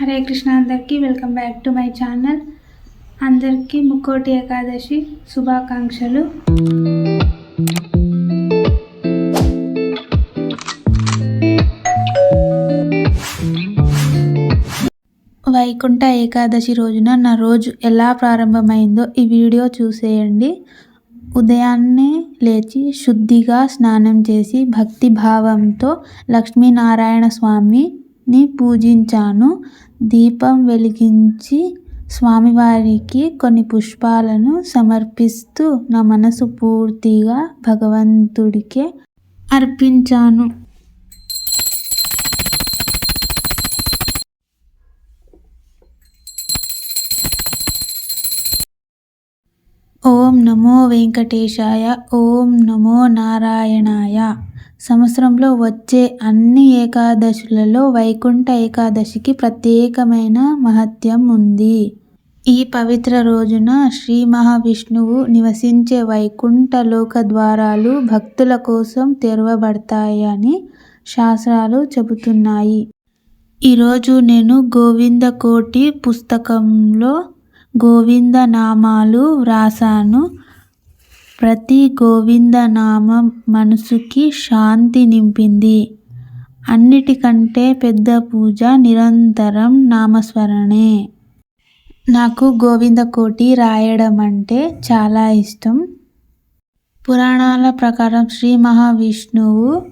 హరే కృష్ణ అందరికీ welcome back to my channel. అందరికీ ముక్కోటి ఏకాదశి శుభాకాంక్షలు. వైకుంఠ ఏకాదశి రోజున నా రోజు ఎలా ప్రారంభమైందో ఈ వీడియో చూసేయండి. ఉదయాన్నే లేచి శుద్ధిగా స్నానం చేసి భక్తి భావంతో లక్ష్మీనారాయణ ని పూజించాను. దీపం వెలిగించి స్వామివారికి కొన్ని పుష్పాలను సమర్పిస్తూ నా మనసు పూర్తిగా భగవంతుడికే అర్పించాను. ఓం నమో వెంకటేశాయ ఓం నమో నారాయణాయ. సంవత్సరంలో వచ్చే అన్ని ఏకాదశులలో వైకుంఠ ఏకాదశికి ప్రత్యేకమైన మహత్యం ఉంది. ఈ పవిత్ర రోజున శ్రీ మహావిష్ణువు నివసించే వైకుంఠ లోక ద్వారాలు భక్తుల కోసం తెరవబడతాయని శాస్త్రాలు చెబుతున్నాయి. ఈరోజు నేను గోవింద కోటి పుస్తకంలో గోవింద నామాలు వ్రాసాను. ప్రతి గోవింద నామం మనసుకి శాంతి నింపింది. అన్నిటికంటే పెద్ద పూజ నిరంతరం నామస్మరణే. నాకు గోవింద కోటి రాయడం అంటే చాలా ఇష్టం. పురాణాల ప్రకారం శ్రీ మహావిష్ణువు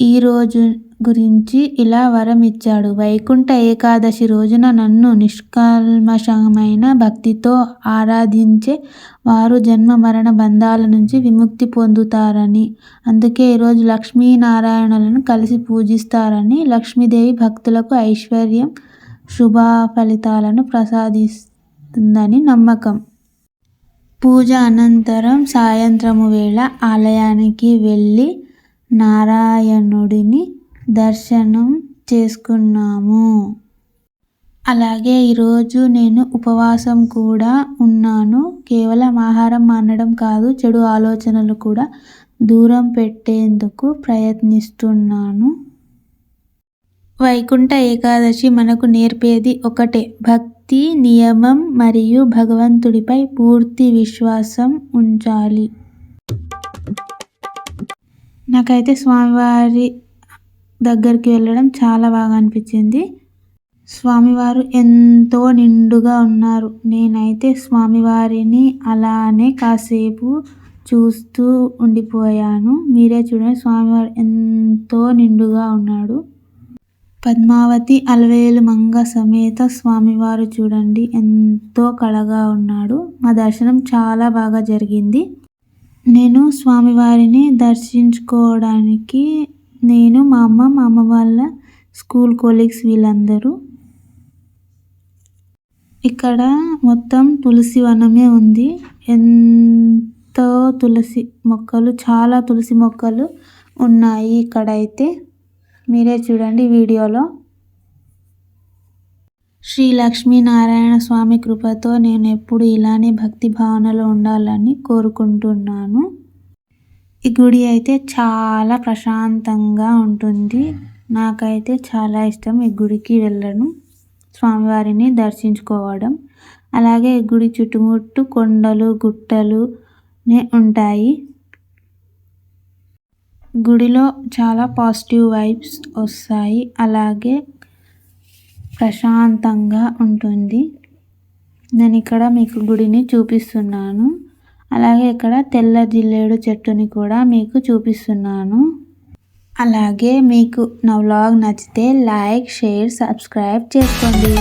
ఈరోజు గురించి ఇలా వరం ఇచ్చాడు వైకుంఠ ఏకాదశి రోజున నన్ను నిష్కల్మషమైన భక్తితో ఆరాధించే వారు జన్మ మరణ బంధాల నుంచి విముక్తి పొందుతారని అందుకే ఈరోజు లక్ష్మీనారాయణులను కలిసి పూజిస్తారని లక్ష్మీదేవి భక్తులకు ఐశ్వర్యం శుభ ఫలితాలను ప్రసాదిస్తుందని నమ్మకం. పూజ అనంతరం సాయంత్రము వేళ ఆలయానికి వెళ్ళి నారాయణుడిని దర్శనం చేసుకున్నాము. అలాగే ఈరోజు నేను ఉపవాసం కూడా ఉన్నాను. కేవలం ఆహారం మానడం కాదు చెడు ఆలోచనలు కూడా దూరం పెట్టేందుకు ప్రయత్నిస్తున్నాను. వైకుంఠ ఏకాదశి మనకు నేర్పేది ఒకటే. భక్తి నియమం మరియు భగవంతుడిపై పూర్తి విశ్వాసం ఉంచాలి. నాకైతే స్వామివారి దగ్గరికి వెళ్ళడం చాలా బాగా అనిపించింది. స్వామివారు ఎంతో నిండుగా ఉన్నారు. నేనైతే స్వామివారిని అలానే కాసేపు చూస్తూ ఉండిపోయాను. మీరే చూడండి స్వామివారు ఎంతో నిండుగా ఉన్నాడు. పద్మావతి అలవేలు మంగ సమేత స్వామివారు చూడండి ఎంతో కళగా ఉన్నాడు. మా దర్శనం చాలా బాగా జరిగింది. నేను స్వామివారిని దర్శించుకోవడానికి నేను మా అమ్మ మా అమ్మ వాళ్ళ స్కూల్ కొలీగ్స్ వీళ్ళందరూ ఇక్కడ మొత్తం తులసి వనమే ఉంది. ఎంతో తులసి మొక్కలు చాలా తులసి మొక్కలు ఉన్నాయి ఇక్కడైతే. మీరే చూడండి వీడియోలో. శ్రీ లక్ష్మీనారాయణ స్వామి కృపతో నేను ఎప్పుడు ఇలానే భక్తి భావనలో ఉండాలని కోరుకుంటున్నాను. ఈ గుడి అయితే చాలా ప్రశాంతంగా ఉంటుంది. నాకైతే చాలా ఇష్టం ఈ గుడికి వెళ్ళడం స్వామివారిని దర్శించుకోవడం. అలాగే ఈ గుడి చుట్టుముట్టు కొండలు గుట్టలు ఉంటాయి. గుడిలో చాలా పాజిటివ్ వైబ్స్ వస్తాయి. అలాగే ప్రశాంతంగా ఉంటుంది. నేను ఇక్కడ మీకు గుడిని చూపిస్తున్నాను. అలాగే ఇక్కడ తెల్ల జిల్లేడు చెట్టుని కూడా మీకు చూపిస్తున్నాను. అలాగే మీకు నా వ్లాగ్ నచ్చితే లైక్ షేర్ సబ్స్క్రైబ్ చేసుకోండి.